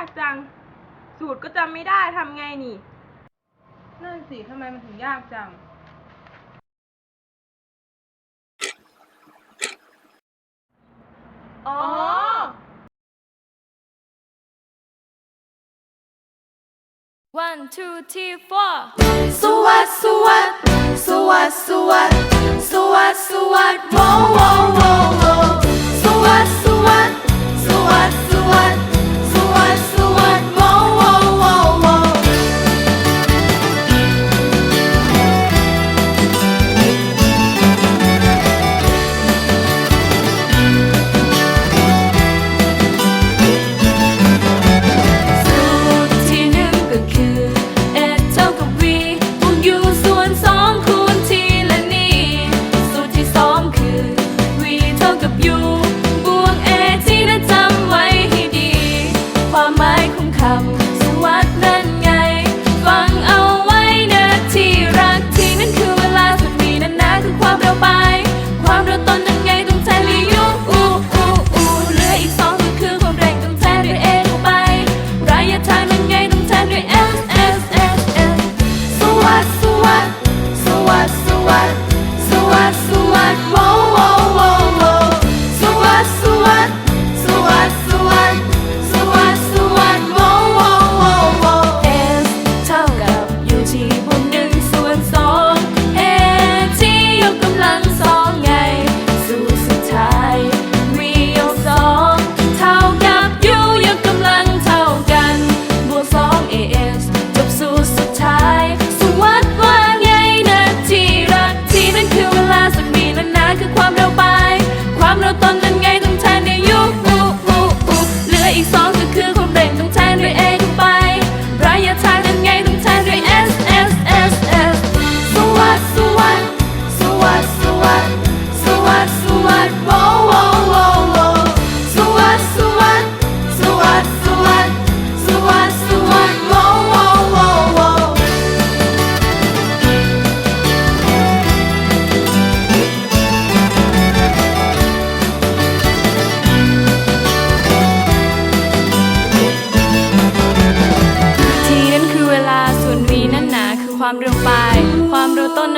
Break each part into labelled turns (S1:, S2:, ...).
S1: ากจัง สูตรก็จำไม่ได้ทำไงนี่
S2: นั่นสิทำไมมันถึงยากจัง
S1: อ๋อ
S3: one two three four
S4: สวัสดีสวัสดีสวัสดีสวัสดี
S3: hundred and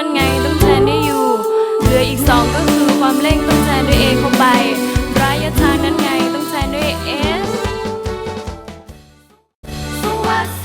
S3: นั่นไงต้องแทนได้อยู่เหลืออีกสองก็คือความเร่งต้องแทนด้วยเ a เข้าไประยะทางนั้นไงต้องแทนด้วย s
S4: สวัส